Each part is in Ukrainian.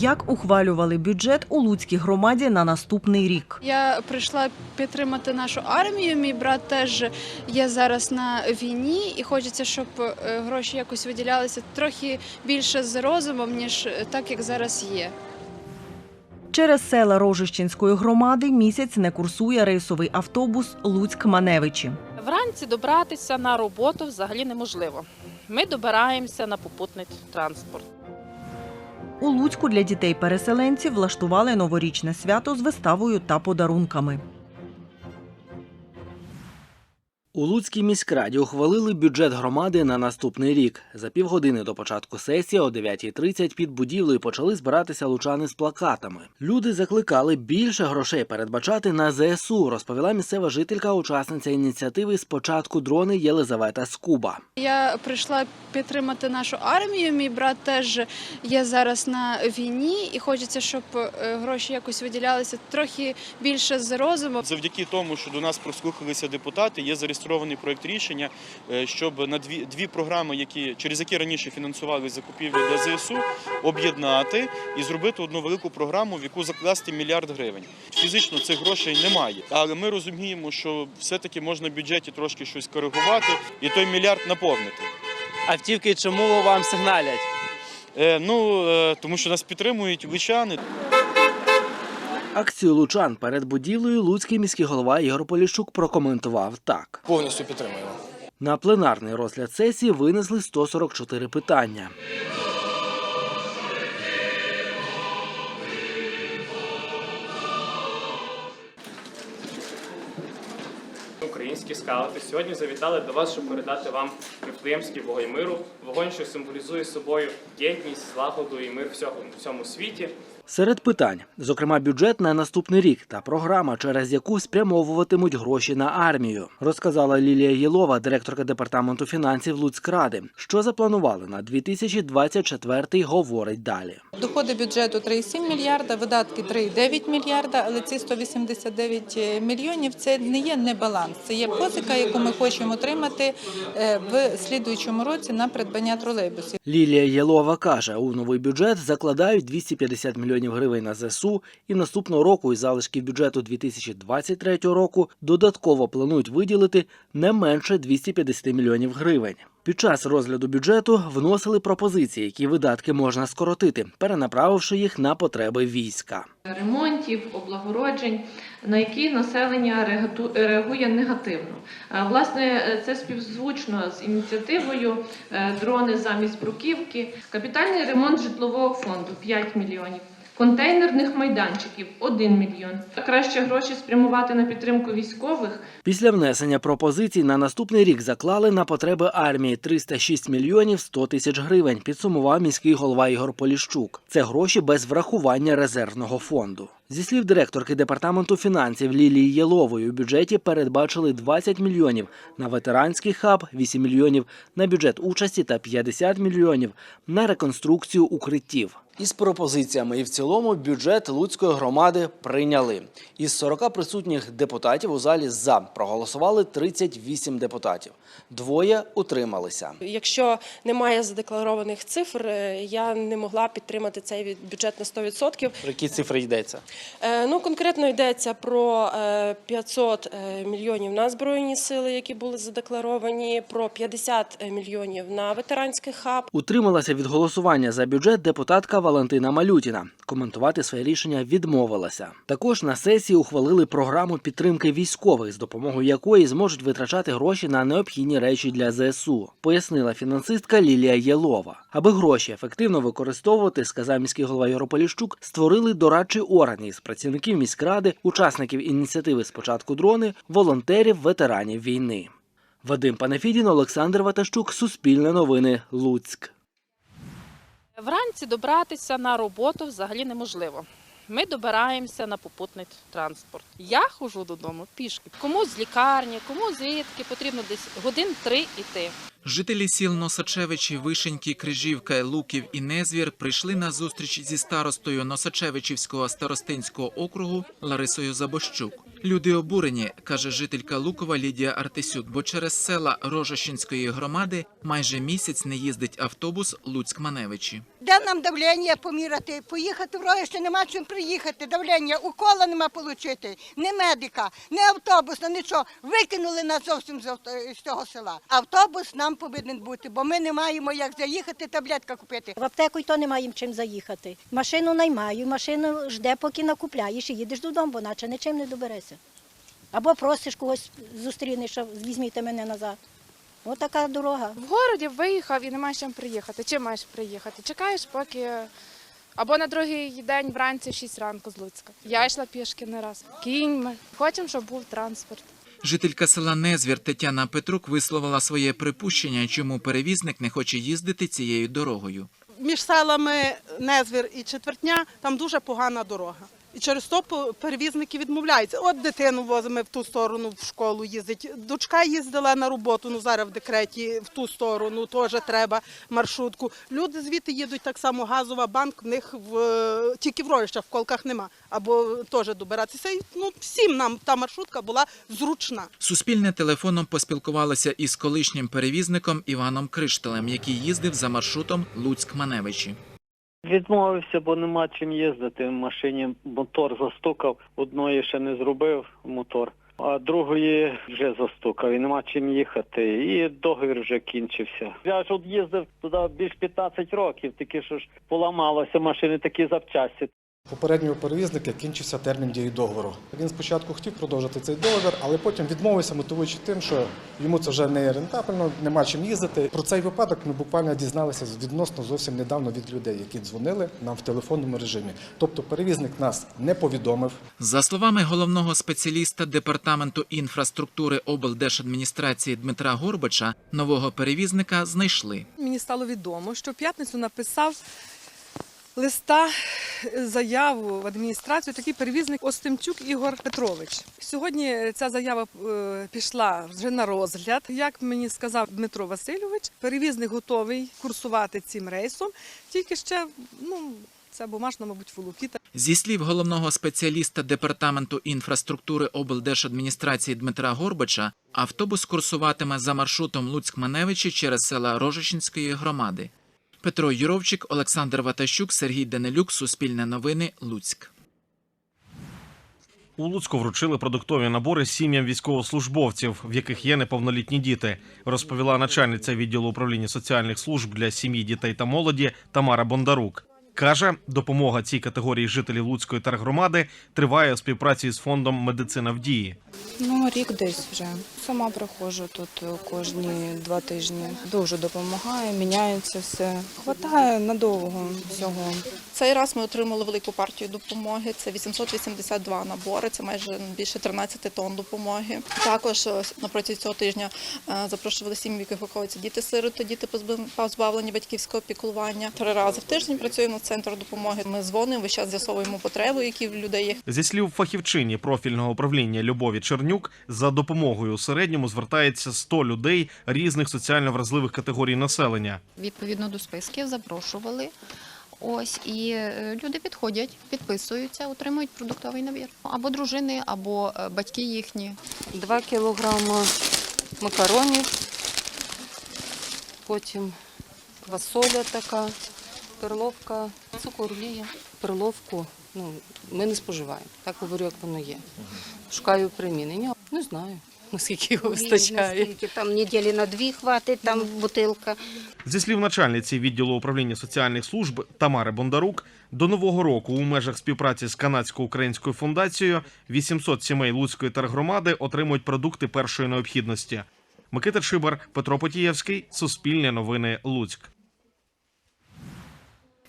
Як ухвалювали бюджет у Луцькій громаді на наступний рік? Я прийшла підтримати нашу армію. Мій брат теж є зараз на війні, і хочеться, щоб е, гроші якось виділялися трохи більше з розумом, ніж е, так, як зараз є. Через села Рожищенської громади місяць не курсує рейсовий автобус Луцьк-Маневичі. Вранці добратися на роботу взагалі неможливо. Ми добираємося на попутний транспорт. У Луцьку для дітей-переселенців влаштували новорічне свято з виставою та подарунками. У Луцькій міськраді ухвалили бюджет громади на наступний рік. За півгодини до початку сесії о 9.30 під будівлею почали збиратися лучани з плакатами. Люди закликали більше грошей передбачати на ЗСУ, розповіла місцева жителька, учасниця ініціативи Спочатку дрони Єлизавета Скуба. Я прийшла підтримати нашу армію. Мій брат теж є зараз на війні, і хочеться, щоб е, гроші якось виділялися трохи більше з розумом. Завдяки тому, що до нас прослухалися депутати, є зареєстрований проект рішення, е, щоб на дві дві програми, які через які раніше фінансували закупівлі для ЗСУ, об'єднати і зробити одну велику програму, в яку закласти мільярд гривень. Фізично цих грошей немає, але ми розуміємо, що все-таки можна в бюджеті трошки щось коригувати і той мільярд наповнити. Автівки чому вам сигналять? Е, Ну е, тому що нас підтримують лучани. Акцію лучан перед будівлею Луцький міський голова Ігор Поліщук прокоментував так. Повністю підтримуємо. На пленарний розгляд сесії винесли 144 питання. Українські скаути сьогодні завітали до вас, щоб передати вам Вифлеємський вогонь миру, вогонь, що символізує собою єдність, злагоду і мир всього всьому світі. Серед питань, зокрема, бюджет на наступний рік та програма, через яку спрямовуватимуть гроші на армію, розказала Лілія Єлова, директорка департаменту фінансів Луцькради. Що запланували на 2024 говорить далі. Доходи бюджету 3,7 мільярда, видатки 3,9 мільярда, але ці 189 мільйонів це не є небаланс, це є позика, яку ми хочемо отримати е, в слідуючому році на придбання тролейбусів. Лілія Єлова каже, у новий бюджет закладають 250 мільйонів гривень на ЗСУ і наступного року із залишків бюджету 2023 року додатково планують виділити не менше 250 мільйонів гривень. Під час розгляду бюджету вносили пропозиції, які видатки можна скоротити, перенаправивши їх на потреби війська. ремонтів, облагороджень, на які населення реагує негативно. Е, Власне, це співзвучно з ініціативою е, дрони замість бруківки, капітальний ремонт житлового фонду 5 мільйонів. Контейнерних майданчиків 1 мільйон. Краще гроші спрямувати на підтримку військових, Після внесення пропозицій на наступний рік заклали на потреби армії 306 мільйонів 100 тисяч гривень, підсумував міський голова Ігор Поліщук. Це гроші без врахування резервного фонду. Зі слів директорки департаменту фінансів Лілії Єлової, у бюджеті передбачили 20 мільйонів на ветеранський хаб, 8 мільйонів на бюджет участі та 50 мільйонів на реконструкцію укриттів. Із пропозиціями і в цілому бюджет Луцької громади прийняли. Із 40 присутніх депутатів у залі за проголосували 38 депутатів. Двоє утрималися. Якщо немає задекларованих цифр, е, я не могла підтримати цей від- бюджет на 100%. Про які цифри йдеться? Е, Ну, конкретно йдеться про е, 500 е, мільйонів на Збройні сили, які були задекларовані, про 50 мільйонів на ветеранський хаб. Утрималася від голосування за бюджет депутатка Валентина Малютіна. Коментувати своє рішення відмовилася. Також на сесії ухвалили програму підтримки військових, з допомогою якої зможуть витрачати гроші на необхідні речі для ЗСУ, пояснила фінансистка Лілія Єлова. Аби гроші ефективно використовувати, сказав міський голова Єрополіщук, створили дорадчий орган із працівників міськради, учасників ініціативи Спочатку дрони, волонтерів, ветеранів війни. Вадим Панафідін, Олександр Ватащук, Суспільне новини, Луцьк. Вранці добратися на роботу взагалі неможливо. Ми добираємося на попутний транспорт. Я ходжу додому пішки. Комусь з лікарні, комусь звідки потрібно десь годин три йти. Жителі сіл Носачевичі, Вишеньки, Крижівка, Луків і Незвір прийшли на зустріч зі старостою Носачевичівського старостинського округу Ларисою Забощук. Люди обурені, каже жителька Лукова Лідія Артисюк, бо через села Рожищенської громади майже місяць не їздить автобус Луцьк-Маневичі. Де нам давлення поміряти? Поїхати в Роїще нема чим приїхати. Давлення, укола нема отримати, ні медика, ні автобуса, нічого. Викинули нас зовсім з цього села. Автобус нам повинен бути, бо ми не маємо як заїхати, таблетка купити. В аптеку й то немає їм чим заїхати. Машину наймаю, машину жде, поки накупляєш і їдеш додому, бо наче нічим не доберешся. Або просиш когось зустрінеш, що візьміть мене назад. Ось така дорога. В городі виїхав і не маєш чим приїхати. Чим маєш приїхати? Чекаєш, поки або на другий день вранці в 6 ранку з Луцька. Я йшла пішки не раз. Кіньми. Хочемо, щоб був транспорт. Жителька села Незвір Тетяна Петрук висловила своє припущення, чому перевізник не хоче їздити цією дорогою. між селами Незвір і Четвертня там дуже погана дорога. І через то перевізники відмовляються. От дитину возимо в ту сторону в школу їздить. Дочка їздила на роботу, ну зараз в декреті в ту сторону теж треба маршрутку. Люди звідти їдуть так само газова банк, в них в тільки в Рожищах, в колках нема. Або теж добиратися. Ну всім нам та маршрутка була зручна. Суспільне телефоном поспілкувалося із колишнім перевізником Іваном Кришталем, який їздив за маршрутом Луцьк-Маневичі. Відмовився, бо нема чим їздити. В машині мотор застукав, одної ще не зробив мотор, а другої вже застукав і нема чим їхати. І договір вже кінчився. Я ж от їздив туди більш 15 років, тільки що ж поламалося машини, такі запчасті. Попереднього перевізника кінчився термін дії договору. Він спочатку хотів продовжити цей договір, але потім відмовився, мотивуючи тим, що йому це вже не рентабельно, нема чим їздити. Про цей випадок ми буквально дізналися відносно зовсім недавно від людей, які дзвонили нам в телефонному режимі. Тобто перевізник нас не повідомив. За словами головного спеціаліста департаменту інфраструктури облдержадміністрації Дмитра Горбача, нового перевізника знайшли. Мені стало відомо, що в п'ятницю написав листа е, заяву в адміністрацію такий перевізник Остимчук Ігор Петрович. Сьогодні ця заява е, пішла вже на розгляд. Як мені сказав Дмитро Васильович, перевізник готовий курсувати цим рейсом, тільки ще ну це бумажна, мабуть, волокіта. Зі слів головного спеціаліста департаменту інфраструктури облдержадміністрації Дмитра Горбача, автобус курсуватиме за маршрутом Луцьк-Маневичі через села Рожичинської громади. Петро Юровчик, Олександр Ватащук, Сергій Данилюк, Суспільне новини, Луцьк. У Луцьку вручили продуктові набори сім'ям військовослужбовців, в яких є неповнолітні діти, розповіла начальниця відділу управління соціальних служб для сім'ї, дітей та молоді Тамара Бондарук. Каже, допомога цій категорії жителів Луцької тергромади триває у співпраці з фондом Медицина в дії. Ну, рік десь вже. Сама приходжу тут е, кожні два тижні. Дуже допомагає, міняється все. Хватає надовго всього. Цей раз ми отримали велику партію допомоги. Це 882 набори, це майже більше 13 тонн допомоги. Також е, на протязі цього тижня е, запрошували сім'ї, яких виховуються діти-сироти, діти позбав- позбавлені батьківського піклування. Три рази в тиждень працюємо центр допомоги. Ми дзвонимо, весь час з'ясовуємо потреби, які в людей є. Зі слів фахівчині профільного управління Любові Чернюк, за допомогою у середньому звертається 100 людей різних соціально вразливих категорій населення. Відповідно до списків запрошували. Ось і е, люди підходять, підписуються, отримують продуктовий набір. Або дружини, або е, батьки їхні. Два кілограми макаронів, потім квасоля така, перловка, цукор олія. Перловку ну, ми не споживаємо. Так говорю, як воно є. Шукаю примінення. Не знаю, наскільки його вистачає. Там неділі на дві хватить, там бутилка. Зі слів начальниці відділу управління соціальних служб Тамари Бондарук, до нового року у межах співпраці з канадсько-українською фундацією 800 сімей Луцької тергромади отримують продукти першої необхідності. Микита Чибар, Петро Потієвський, Суспільне новини, Луцьк.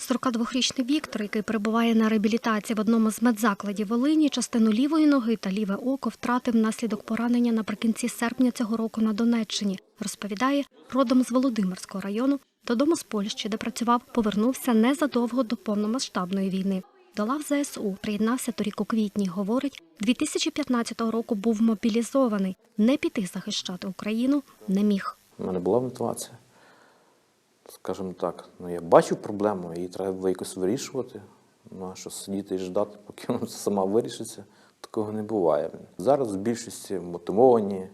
42-річний Віктор, який перебуває на реабілітації в одному з медзакладів Волині, частину лівої ноги та ліве око втратив внаслідок поранення наприкінці серпня цього року на Донеччині. Розповідає, родом з Володимирського району, додому з Польщі, де працював, повернувся незадовго до повномасштабної війни. до лав ЗСУ приєднався торік у квітні. Говорить, 2015 року був мобілізований. Не піти захищати Україну не міг. У мене була мотивація. Скажімо так, ну я бачив проблему, її треба якось вирішувати. Ну а що сидіти і ждати, поки вона сама вирішиться, такого не буває. Зараз в більшості мотивовані,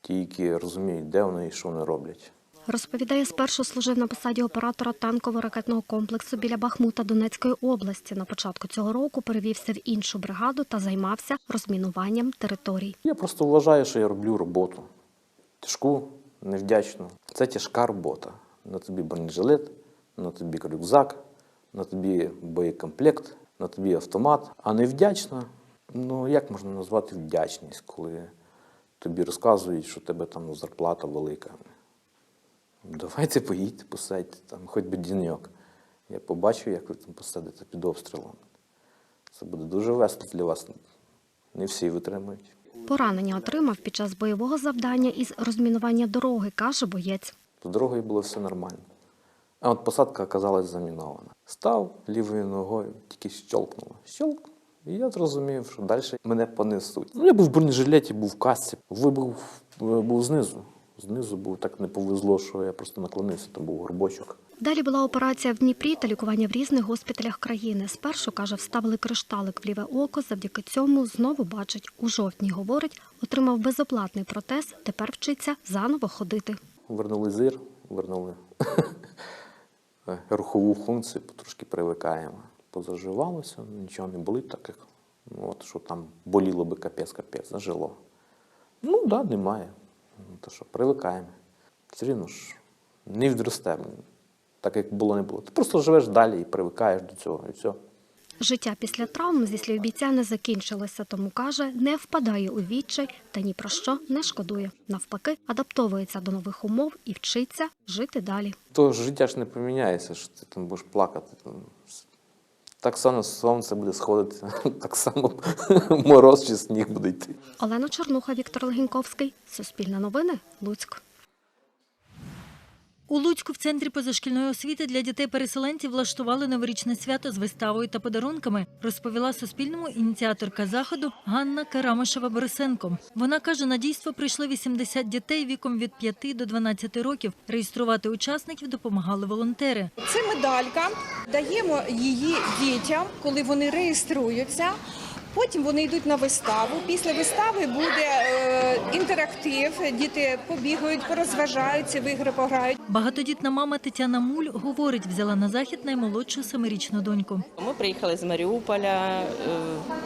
ті, які розуміють, де вони і що вони роблять. Розповідає, спершу служив на посаді оператора танково-ракетного комплексу біля Бахмута Донецької області. На початку цього року перевівся в іншу бригаду та займався розмінуванням територій. Я просто вважаю, що я роблю роботу. Тяжку, невдячну. Це тяжка робота. На тобі бронежилет, на тобі рюкзак, на тобі боєкомплект, на тобі автомат. А невдячна, ну як можна назвати вдячність, коли тобі розказують, що тебе там зарплата велика. Давайте поїдьте, посадьте там, хоч би діньок. Я побачу, як ви там посадите під обстрілом. Це буде дуже весело для вас. Не всі витримують. Поранення отримав під час бойового завдання із розмінування дороги, каже боєць. З дорогою було все нормально. А от посадка оказалась замінована. Став лівою ногою, тільки щелкнуло. Щелк. І я зрозумів, що далі мене понесуть. Ну, я був в бронежилеті, був в касці. Вибух е, був знизу. Знизу був так не повезло, що я просто наклонився, там був горбочок. Далі була операція в Дніпрі та лікування в різних госпіталях країни. Спершу, каже, вставили кришталик в ліве око. Завдяки цьому знову бачить. У жовтні, говорить, отримав безоплатний протез, тепер вчиться заново ходити. Вернули зир, вернули рухову функцію, потрошки привикаємо. Позаживалося, нічого не болить, так як ну, от, що там боліло би капець-капець, зажило. Ну так, да, немає. Ну, То що, привикаємо. Все рівно ж не відростемо. Так як було, не було. Ти просто живеш далі і привикаєш до цього, і все. Життя після травм, зі слів бійця, не закінчилося, тому каже, не впадає у відчай та ні про що не шкодує. Навпаки, адаптовується до нових умов і вчиться жити далі. То життя ж не поміняється, що ти там будеш плакати. Так само сонце буде сходити, так само мороз чи сніг буде йти. Олена Чорнуха, Віктор Легіньковський. Суспільне новини. Луцьк. У Луцьку в центрі позашкільної освіти для дітей-переселенців влаштували новорічне свято з виставою та подарунками, розповіла Суспільному ініціаторка заходу Ганна Карамишева-Борисенко. Вона каже, на дійство прийшли 80 дітей віком від 5 до 12 років. Реєструвати учасників допомагали волонтери. Це медалька. Даємо її дітям, коли вони реєструються. Потім вони йдуть на виставу. Після вистави буде е, інтерактив. Діти побігають, порозважаються, в ігри пограють. Багатодітна мама Тетяна Муль говорить, взяла на захід наймолодшу семирічну доньку. Ми приїхали з Маріуполя, е,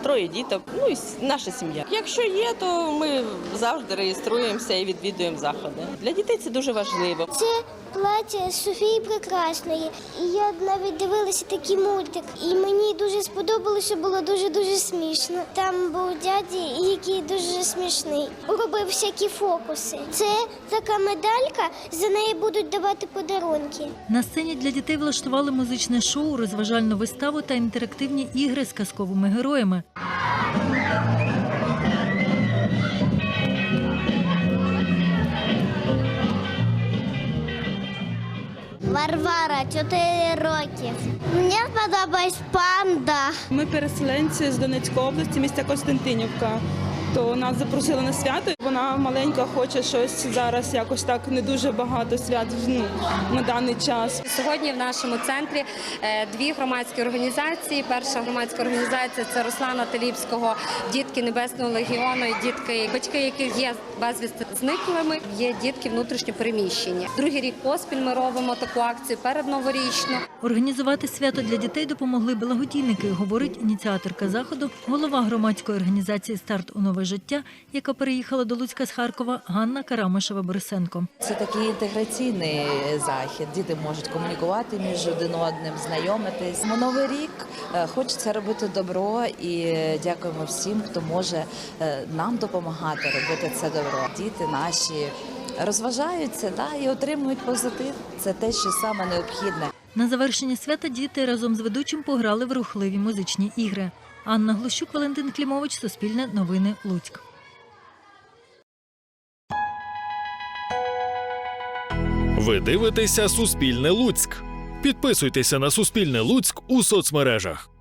троє діток, ну і наша сім'я. Якщо є, то ми завжди реєструємося і відвідуємо заходи. Для дітей це дуже важливо. Це плаття Софії Прекрасної. І я навіть дивилася такий мультик. І мені дуже сподобалося, було дуже-дуже смішно. Там був дядя, який дуже смішний. Робив всякі фокуси. Це така медалька, за неї будуть давати подарунки. На сцені для дітей влаштували музичне шоу, розважальну виставу та інтерактивні ігри з казковими героями. Варвара, 4 роки. Мені подобається панда. Ми переселенці з Донецької області, міста Костянтинівка. То нас запросили на свято. Вона маленька, хоче щось зараз якось так не дуже багато свят ну, на даний час. Сьогодні в нашому центрі е, дві громадські організації. Перша громадська організація це Руслана Таліпського, дітки Небесного легіону, і дітки, батьки яких є безвісти зниклими. Є дітки внутрішньо переміщені. Другий рік поспіль ми робимо таку акцію передноворічну. Організувати свято для дітей допомогли благодійники, говорить ініціаторка заходу, голова громадської організації Старт у нове життя, яка переїхала до Луцька з Харкова, Ганна Карамишева-Борисенко. Це такий інтеграційний захід. Діти можуть комунікувати між один одним, знайомитись. На новий рік е, хочеться робити добро і дякуємо всім, хто може е, нам допомагати робити це добро. Діти наші розважаються да, і отримують позитив. Це те, що саме необхідне. На завершення свята діти разом з ведучим пограли в рухливі музичні ігри. Анна Глущук, Валентин Клімович, Суспільне новини Луцьк. Ви дивитеся Суспільне Луцьк. Підписуйтеся на Суспільне Луцьк у соцмережах.